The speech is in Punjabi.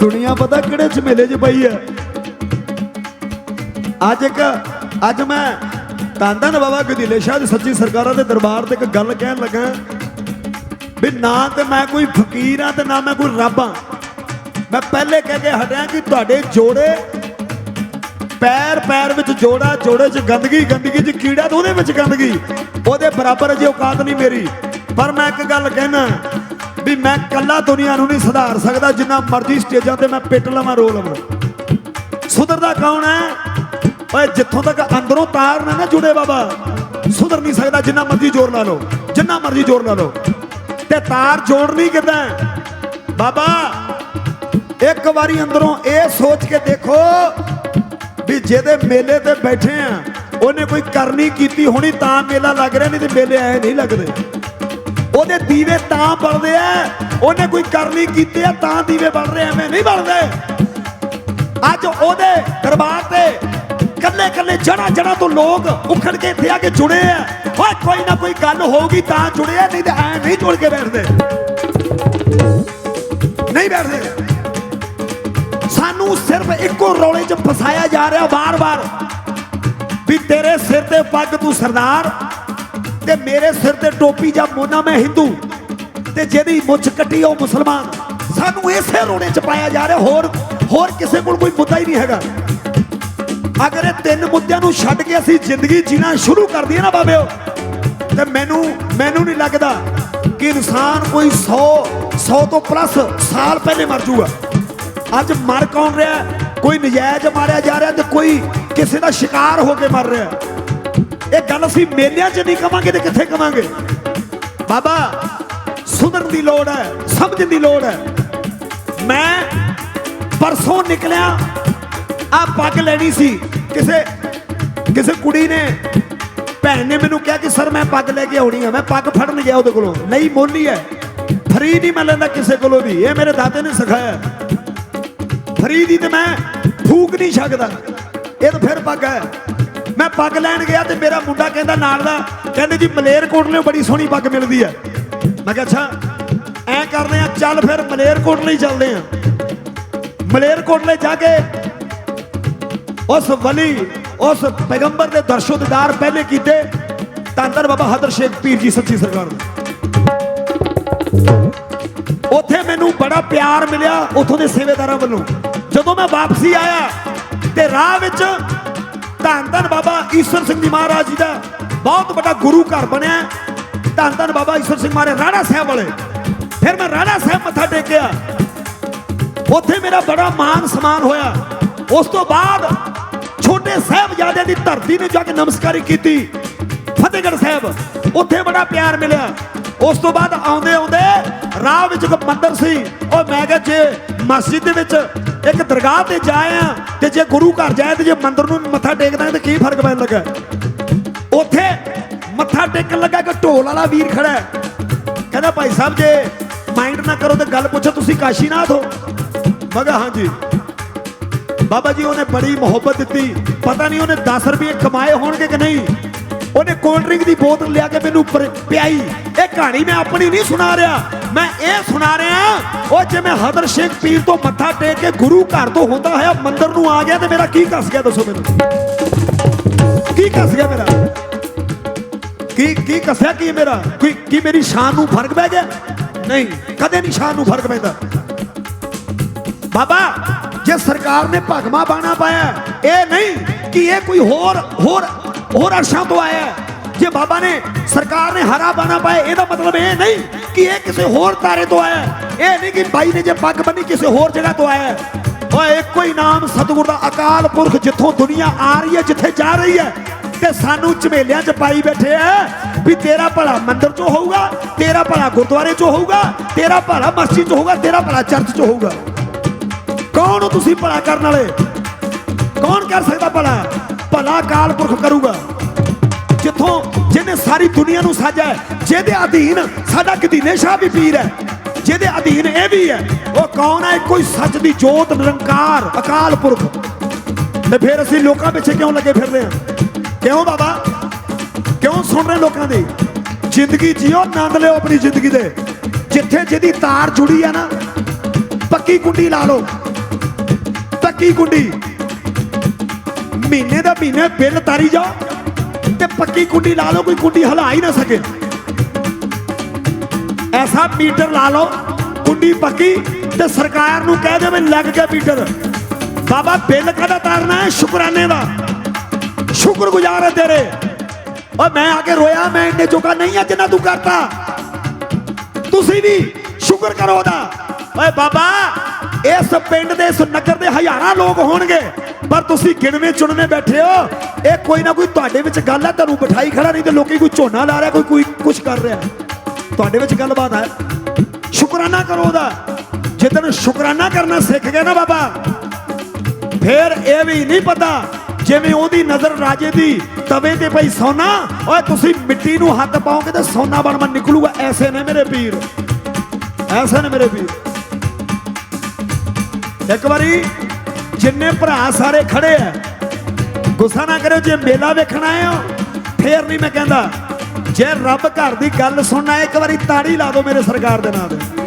ਦੁਨੀਆ ਪਤਾ ਕਿਹੜੇ ਝਮੇਲੇ 'ਚ ਪਈ ਹੈ। ਅੱਜ ਇੱਕ ਅੱਜ ਮੈਂ ਧੰਨ ਧੰਨ ਬਾਬਾ ਗਦੀਲੇ ਸ਼ਾਹ ਦੀ ਸੱਚੀ ਸਰਕਾਰਾਂ ਦੇ ਦਰਬਾਰ ਤੇ ਇੱਕ ਗੱਲ ਕਹਿਣ ਲੱਗਾ ਵੀ ਨਾ ਤੇ ਮੈਂ ਕੋਈ ਫਕੀਰ ਆ ਤੇ ਨਾ ਮੈਂ ਕੋਈ ਰੱਬ ਆ ਮੈਂ ਪਹਿਲੇ ਕਹਿ ਕੇ ਹਟਿਆ ਕਿ ਤੁਹਾਡੇ ਜੋੜੇ ਪੈਰ ਪੈਰ ਵਿੱਚ ਜੋੜਾ, ਜੋੜੇ 'ਚ ਗੰਦਗੀ ਗੰਦਗੀ 'ਚ ਕੀੜਾ ਤੇ ਉਹਦੇ ਵਿੱਚ ਗੰਦਗੀ। ਉਹਦੇ ਬਰਾਬਰ ਜੇ ਔਕਾਤ ਨਹੀਂ ਮੇਰੀ। ਪਰ ਮੈਂ ਇੱਕ ਗੱਲ ਕਹਿਣਾ ਵੀ ਮੈਂ ਕੱਲਾ ਦੁਨੀਆ ਨੂੰ ਨਹੀਂ ਸੁਧਾਰ ਸਕਦਾ, ਜਿੰਨਾ ਮਰਜ਼ੀ ਸਟੇਜਾਂ ਤੇ ਮੈਂ ਪਿੱਟ ਲਵਾਂ ਰੋ ਲਵਾਂ। ਸੁਧਰਦਾ ਕੌਣ ਹੈ? ਓਏ, ਜਿੱਥੋਂ ਤੱਕ ਅੰਦਰੋਂ ਤਾਰ ਨਾ ਨਾ ਜੁੜੇ ਬਾਬਾ, ਸੁਧਰ ਨਹੀਂ ਸਕਦਾ, ਜਿੰਨਾ ਮਰਜ਼ੀ ਜ਼ੋਰ ਲਾ ਲਓ, ਜਿੰਨਾ ਮਰਜ਼ੀ ਜ਼ੋਰ ਲਾ ਲਓ। ਤੇ ਤਾਰ ਜੋੜਨੀ ਕਿਦਾਂ ਬਾਬਾ, ਇੱਕ ਵਾਰੀ ਅੰਦਰੋਂ ਇਹ ਸੋਚ ਕੇ ਦੇਖੋ ਵੀ ਜਿਹਦੇ ਮੇਲੇ ਤੇ ਬੈਠੇ ਆ, ਉਹਨੇ ਕੋਈ ਕਰਨੀ ਕੀਤੀ ਹੋਣੀ, ਤਾਂ ਮੇਲਾ ਲੱਗ ਰਿਹਾ, ਨਹੀਂ ਤੇ ਮੇਲੇ ਐ ਨਹੀਂ ਲੱਗਦੇ। ਉਹਦੇ ਦੀਵੇ ਤਾਂ ਬਲਦੇ ਆ। ਉਹਨੇ ਕੋਈ ਕਰਨੀ ਕੀਤੀ ਆ, ਤਾਂ ਦੀਵੇ ਬਲ ਰਹੇ ਐਵੇਂ ਨਹੀਂ ਬਲਦੇ। ਅੱਜ ਉਹਦੇ ਦਰਬਾਰ ਤੇ ਕੱਲੇ ਕੱਲੇ ਜਣਾ ਜਣਾ ਤੋਂ ਲੋਕ ਉਖੜ ਕੇ ਇੱਥੇ ਆ ਕੇ ਜੁੜੇ ਆ। ਓਏ, ਕੋਈ ਨਾ ਕੋਈ ਗੱਲ ਹੋਊਗੀ ਤਾਂ ਜੁੜੇ ਆ, ਨਹੀਂ ਤੇ ਐ ਨਹੀਂ ਜੁੜ ਕੇ ਬੈਠਦੇ। ਨਹੀਂ ਬੈਠਦੇ। ਸਾਨੂੰ ਸਿਰਫ ਇੱਕੋ ਰੌਲੇ 'ਚ ਫਸਾਇਆ ਜਾ ਰਿਹਾ ਵਾਰ-ਵਾਰ। ਵੀ ਤੇਰੇ ਸਿਰ ਤੇ ਪੱਗ ਤੂੰ ਸਰਦਾਰ ਤੇ ਮੇਰੇ ਸਿਰ ਤੇ ਟੋਪੀ ਜਾਂ ਮੋਨਾ ਮੈਂ ਹਿੰਦੂ ਤੇ ਜਿਹਦੀ ਮੁੱਛ ਕੱਟੀ ਉਹ ਮੁਸਲਮਾਨ। ਸਾਨੂੰ ਇਸੇ ਰੋੜੇ 'ਚ ਪਾਇਆ ਜਾ ਰਿਹਾ, ਹੋਰ ਹੋਰ ਕਿਸੇ ਕੋਲ ਕੋਈ ਮੁੱਦਾ ਹੀ ਨਹੀਂ ਹੈਗਾ। ਅਗਰ ਇਹ ਤਿੰਨ ਮੁੱਦਿਆਂ ਨੂੰ ਛੱਡ ਕੇ ਅਸੀਂ ਜ਼ਿੰਦਗੀ ਜੀਣਾ ਸ਼ੁਰੂ ਕਰ ਦਈਏ ਨਾ ਬਾਬਿਓ, ਤੇ ਮੈਨੂੰ ਮੈਨੂੰ ਨਹੀਂ ਲੱਗਦਾ ਕਿ ਇਨਸਾਨ ਕੋਈ 100 100 ਤੋਂ ਪਲੱਸ ਸਾਲ ਪਹਿਲੇ ਮਰ ਜੂਗਾ। ਅੱਜ ਮਰ ਕੌਣ ਰਿਹਾ? ਕੋਈ ਨਜਾਇਜ਼ ਮਾਰਿਆ ਜਾ ਰਿਹਾ ਤੇ ਕੋਈ ਕਿਸੇ ਦਾ ਸ਼ਿਕਾਰ ਹੋ ਕੇ ਮਰ ਰਿਹਾ। ਇਹ ਗੱਲ ਅਸੀਂ ਮੇਲਿਆਂ 'ਚ ਨਹੀਂ ਕਵਾਂਗੇ ਤੇ ਕਿੱਥੇ ਕਵਾਂਗੇ? ਬਾਬਾ, ਸੁਧਰਨ ਦੀ ਲੋੜ ਹੈ, ਸਮਝਣ ਦੀ ਲੋੜ ਹੈ। ਮੈਂ ਪਰਸੋਂ ਨਿਕਲਿਆ ਆ ਪੱਗ ਲੈਣੀ ਸੀ। ਕਿਸੇ ਕਿਸੇ ਕੁੜੀ ਨੇ, ਭੈਣ ਨੇ ਮੈਨੂੰ ਕਿਹਾ ਕਿ, ਸਰ, ਮੈਂ ਪੱਗ ਲੈ ਕੇ ਆਉਣੀ ਆ, ਮੈਂ ਪੱਗ ਫੜਨ ਗਿਆ ਉਹਦੇ ਕੋਲੋਂ। ਨਹੀਂ, ਮੋਲੀ ਹੈ ਫਰੀ ਨਹੀਂ ਮੈਂ ਲੈਂਦਾ ਕਿਸੇ ਕੋਲੋਂ ਵੀ। ਇਹ ਮੇਰੇ ਦਾਦੇ ਨੇ ਸਿਖਾਇਆ। ਫਰੀ ਦੀ ਤੇ ਮੈਂ ਫੂਕ ਨਹੀਂ ਸਕਦਾ ਇਹ ਤਾਂ ਫਿਰ ਪੱਗ ਹੈ। ਮੈਂ ਪੱਗ ਲੈਣ ਗਿਆ ਤੇ ਮੇਰਾ ਮੁੰਡਾ ਕਹਿੰਦਾ ਨਾਲ ਦਾ। ਕਹਿੰਦੇ ਜੀ ਮਲੇਰ ਕੋਟਲੇ ਬੜੀ ਸੋਹਣੀ ਪੱਗ ਮਿਲਦੀ ਹੈ। ਮੈਂ ਕਿਹਾ, ਅੱਛਾ, ਐ ਕਰਦੇ ਆ ਚੱਲ ਫਿਰ ਮਲੇਰ ਕੋਟਲੇ ਚੱਲਦੇ ਆ ਮਲੇਰਕੋਟਲੇ ਜਾ ਕੇ ਉਸ ਵਲੀ, ਉਸ ਪੈਗੰਬਰ ਦੇ ਦਰਸ਼ੋ ਦੀਦਾਰ ਪਹਿਲੇ ਕੀਤੇ। ਤਾਂਦਰ ਬਾਬਾ ਹਦਰ ਸ਼ੇਖ ਪੀਰ ਜੀ ਸੱਚੀ ਸਰਕਾਰ ਉੱਥੇ ਮੈਨੂੰ ਬੜਾ ਪਿਆਰ ਮਿਲਿਆ ਉੱਥੋਂ ਦੇ ਸੇਵੇਦਾਰਾਂ ਵੱਲੋਂ। ਜਦੋਂ ਮੈਂ ਵਾਪਸੀ ਆਇਆ ਤੇ ਰਾਹ ਵਿੱਚ ਧੰਨ ਧੰਨ ਬਾਬਾ ਈਸ਼ਵਰ ਸਿੰਘ ਜੀ ਮਹਾਰਾਜ ਜੀ ਦਾ ਬਹੁਤ ਵੱਡਾ ਗੁਰੂ ਘਰ ਬਣਿਆ ਧੰਨ ਧੰਨ ਬਾਬਾ ਈਸ਼ਵਰ ਸਿੰਘ ਮਹਾਰਾਜ ਰਾਣਾ ਸਾਹਿਬ ਵਾਲੇ। ਫਿਰ ਮੈਂ ਰਾਣਾ ਸਾਹਿਬ ਮੱਥਾ ਟੇਕਿਆ। ਉੱਥੇ ਮੇਰਾ ਬੜਾ ਮਾਨ ਸਮਾਨ ਹੋਇਆ। ਉਸ ਤੋਂ ਬਾਅਦ ਛੋਟੇ ਸਾਹਿਬਜ਼ਾਦਿਆਂ ਦੀ ਧਰਤੀ ਨੂੰ ਜਾ ਕੇ ਨਮਸਕਾਰੀ ਕੀਤੀ। ਫਤਿਹਗੜ੍ਹ ਸਾਹਿਬ, ਉੱਥੇ ਬੜਾ ਪਿਆਰ ਮਿਲਿਆ। ਉਸ ਤੋਂ ਬਾਅਦ ਆਉਂਦੇ ਆਉਂਦੇ ਰਾਹ ਵਿੱਚ ਇੱਕ ਮੰਦਿਰ ਸੀ। ਉਹ ਮੈਂ ਕਿਹਾ, ਜੇ ਮਸਜਿਦ ਦੇ ਵਿੱਚ ਇੱਕ ਦਰਗਾਹ ਤੇ ਜਾਏ ਆ ਤੇ ਜੇ ਗੁਰੂ ਘਰ ਜਾਏ ਤੇ ਜੇ ਮੰਦਿਰ ਨੂੰ ਮੱਥਾ ਟੇਕਦਾ ਤੇ ਕੀ ਫ਼ਰਕ ਪੈਣ ਲੱਗਾ? ਉੱਥੇ ਮੱਥਾ ਟੇਕਣ ਲੱਗਾ ਕਿ ਢੋਲ ਵਾਲਾ ਵੀਰ ਖੜਾ ਹੈ। ਕਹਿੰਦਾ, ਭਾਈ ਸਾਹਿਬ, ਜੇ ਮਾਈਂਡ ਨਾ ਕਰੋ ਤੇ ਗੱਲ ਪੁੱਛੋ, ਤੁਸੀਂ ਕਾਸ਼ੀਨਾਥ ਹੋ? ਮੈਂ ਕਿਹਾ, ਹਾਂਜੀ। ਬਾਬਾ ਜੀ, ਉਹਨੇ ਬੜੀ ਮੁਹੱਬਤ ਦਿੱਤੀ। ਪਤਾ ਨਹੀਂ ਉਹਨੇ 10 ਰੁਪਏ ਕਮਾਏ ਹੋਣਗੇ ਕਿ ਨਹੀਂ। ਉਹਨੇ ਕੋਲਡ ਡਰਿੰਕ ਦੀ ਬੋਤਲ ਲਿਆ ਕੇ ਮੈਨੂੰ ਪਿਆਈ। ਇਹ ਕਹਾਣੀ ਮੈਂ ਆਪਣੀ ਨਹੀਂ ਸੁਣਾ ਰਿਹਾ। ਮੈਂ ਇਹ ਸੁਣਾ ਰਿਹਾ, ਉਹ ਜਿਵੇਂ ਹਦਰ ਸ਼ੇਖ ਪੀਰ ਤੋਂ ਮੱਥਾ ਟੇਕ ਕੇ ਗੁਰੂ ਘਰ ਤੋਂ ਹੁੰਦਾ ਹੋਇਆ ਮੰਦਿਰ ਨੂੰ ਆ ਗਿਆ ਤੇ ਮੇਰਾ ਕੀ ਕੱਸ ਗਿਆ ਦੱਸੋ ਮੈਨੂੰ? ਕੀ ਕੱਸ ਗਿਆ ਮੇਰਾ? ਕੀ ਕੀ ਕੱਸਿਆ ਕੀ ਮੇਰਾ? ਕੋਈ, ਕੀ ਮੇਰੀ ਸ਼ਾਨ ਨੂੰ ਫ਼ਰਕ ਪੈ ਗਿਆ? ਨਹੀਂ, ਕਦੇ ਨਹੀਂ ਸ਼ਾਨ ਨੂੰ ਫ਼ਰਕ ਪੈਂਦਾ। ਬਾਬਾ, ਜੇ ਸਰਕਾਰ ਨੇ ਭਗਮਾ ਬਾਣਾ ਪਾਇਆ, ਇਹ ਨਹੀਂ ਕਿ ਇਹ ਕੋਈ ਹੋਰ ਹੋਰ ਹੋਰ ਅਰਸ਼ਾਂ ਤੋਂ ਆਇਆ। ਜੇ ਬਾਬਾ ਨੇ, ਸਰਕਾਰ ਨੇ ਹਰਾ ਬਾਣਾ ਪਾਇਆ, ਇਹਦਾ ਮਤਲਬ ਇਹ ਨਹੀਂ ਕਿ ਇਹ ਕਿਸੇ ਹੋਰ ਤਾਰੇ ਤੋਂ ਆਇਆ। ਇਹ ਨਹੀਂ ਕਿ ਬਾਈ ਨੇ ਜੇ ਪੱਗ ਬੰਨੀ, ਕਿਸੇ ਹੋਰ ਜਗ੍ਹਾ ਤੋਂ ਆਇਆ। ਹੈ। ਓਏ, ਇੱਕੋ ਹੀ ਨਾਮ ਸਤਿਗੁਰ ਦਾ ਅਕਾਲ ਪੁਰਖ ਜਿੱਥੋਂ ਦੁਨੀਆ ਆ ਰਹੀ ਹੈ, ਜਿੱਥੇ ਜਾ ਰਹੀ ਹੈ ਤੇ ਸਾਨੂੰ ਝਮੇਲਿਆਂ 'ਚ ਪਾਈ ਬੈਠੇ ਆ ਵੀ ਤੇਰਾ ਭਲਾ ਮੰਦਿਰ 'ਚ ਹੋਊਗਾ, ਤੇਰਾ ਭਲਾ ਗੁਰਦੁਆਰੇ 'ਚ ਹੋਊਗਾ, ਤੇਰਾ ਭਲਾ ਮਸਜਿਦ 'ਚ ਹੋਊਗਾ, ਤੇਰਾ ਭਲਾ ਚਰਚ 'ਚ ਹੋਊਗਾ। ਕੌਣ ਹੋ ਤੁਸੀਂ ਭਲਾ ਕਰਨ ਵਾਲੇ? ਕੌਣ ਕਰ ਸਕਦਾ ਭਲਾ? ਭਲਾ ਕਾਲ ਪੁਰਖ ਕਰੂਗਾ। ਜਿੱਥੋਂ ਜਿਹਨੇ ਸਾਰੀ ਦੁਨੀਆ ਨੂੰ ਸਾਜਿਆ ਹੈ, ਜਿਹਦੇ ਅਧੀਨ ਸਾਡਾ ਗਦੀਨੇ ਸ਼ਾਹ ਵੀ ਪੀਰ ਹੈ ਜਿਹਦੇ ਅਧੀਨ ਇਹ ਵੀ ਹੈ ਉਹ ਕੌਣ ਹੈ? ਕੋਈ ਸੱਚ ਦੀ ਜੋਤ ਨਿਰੰਕਾਰ ਅਕਾਲ ਪੁਰਖ। ਤੇ ਫਿਰ ਅਸੀਂ ਲੋਕਾਂ ਪਿੱਛੇ ਕਿਉਂ ਲੱਗੇ ਫਿਰਦੇ ਹਾਂ? ਕਿਉਂ ਬਾਬਾ? ਕਿਉਂ ਸੁਣ ਰਹੇ ਲੋਕਾਂ ਦੀ? ਜ਼ਿੰਦਗੀ ਜੀਓ ਆਨੰਦ ਲਿਓ ਆਪਣੀ ਜ਼ਿੰਦਗੀ ਦੇ। ਜਿੱਥੇ ਜਿਹਦੀ ਤਾਰ ਜੁੜੀ ਹੈ ਨਾ ਪੱਕੀ ਕੁੰਡੀ ਲਾ ਲਓ। ਪੱਕੀ ਕੁੰਡੀ। ਮਹੀਨੇ ਦਾ ਮਹੀਨੇ ਬਿੱਲ ਤਾਰੀ ਜਾਓ। ਤੇ ਪੱਕੀ ਕੁੰਡੀ ਲਾ ਲਓ, ਕੋਈ ਕੁੰਡੀ ਹਿਲਾ ਹੀ ਨਾ ਸਕੇ। ਐਸਾ ਮੀਟਰ ਲਾ ਲਓ, ਕੁੰਡੀ ਪੱਕੀ ਤੇ ਸਰਕਾਰ ਨੂੰ ਕਹਿ ਦੇਵੇ ਲੱਗ ਗਿਆ ਮੀਟਰ। ਬਾਬਾ ਬਿੱਲ ਕਦਾ ਤਾਰਨਾ ਹੈ, ਸ਼ੁਕਰਾਨੇ ਦਾ। ਸ਼ੁਕਰਗੁਜ਼ਾਰ ਹੈ ਤੇਰੇ। ਓ ਮੈਂ ਆ ਕੇ ਰੋਇਆ, ਮੈਂ ਇੰਨੇ ਜੋਗਾ ਨਹੀਂ ਆ ਜਿੰਨਾ ਤੂੰ ਕਰਤਾ। ਤੁਸੀਂ ਵੀ ਸ਼ੁਕਰ ਕਰੋ ਉਹਦਾ। ਓਏ ਬਾਬਾ, ਇਸ ਪਿੰਡ ਦੇ ਇਸ ਨਗਰ ਦੇ ਹਜ਼ਾਰਾਂ ਲੋਕ ਹੋਣਗੇ। ਪਰ ਤੁਸੀਂ ਗਿਣਵੇਂ ਚੁਣਵੇਂ ਬੈਠੇ ਹੋ। ਇਹ ਕੋਈ ਨਾ ਕੋਈ ਤੁਹਾਡੇ ਵਿੱਚ ਗੱਲ ਹੈ ਤੁਹਾਨੂੰ ਬਿਠਾਈ ਖੜਾ, ਨਹੀਂ ਤੇ ਲੋਕੀ ਕੋਈ ਝੋਨਾ ਲਾ ਰਿਹਾ, ਕੋਈ ਕੋਈ ਕੁਝ ਕਰ ਰਿਹਾ। ਤੁਹਾਡੇ ਵਿੱਚ ਗੱਲਬਾਤ ਹੈ ਸ਼ੁਕਰਾਨਾ ਕਰੋ ਉਹਦਾ। ਜਿੱਦਣ ਸ਼ੁਕਰਾਨਾ ਕਰਨਾ ਸਿੱਖ ਗਏ ਨਾ ਬਾਬਾ, ਫੇਰ ਇਹ ਵੀ ਨਹੀਂ ਪਤਾ ਜਿਵੇਂ ਉਹਦੀ ਨਜ਼ਰ ਰਾਜੇ ਦੀ ਤਵੇ ਤੇ ਪਈ ਸੋਨਾ, ਓਏ ਤੁਸੀਂ ਮਿੱਟੀ ਨੂੰ ਹੱਥ ਪਾਓਗੇ ਤਾਂ ਸੋਨਾ ਬਣ ਬਣ ਨਿਕਲੂਗਾ। ਐਸੇ ਨੇ ਮੇਰੇ ਪੀਰ ਐਸੇ ਨੇ ਮੇਰੇ ਪੀਰ ਇੱਕ ਵਾਰੀ ਜਿੰਨੇ ਭਰਾ ਸਾਰੇ ਖੜੇ ਆ, ਗੁੱਸਾ ਨਾ ਕਰਿਓ, ਜੇ ਮੇਲਾ ਵੇਖਣਾ ਹੈ, ਫੇਰ ਨਹੀਂ ਮੈਂ ਕਹਿੰਦਾ। ਜੇ ਰੱਬ ਘਰ ਦੀ ਗੱਲ ਸੁਣਨਾ ਹੈ ਇੱਕ ਵਾਰੀ ਤਾੜੀ ਲਾ ਦਿਓ ਮੇਰੇ ਸਰਕਾਰ ਦੇ ਨਾਂ ਤੇ।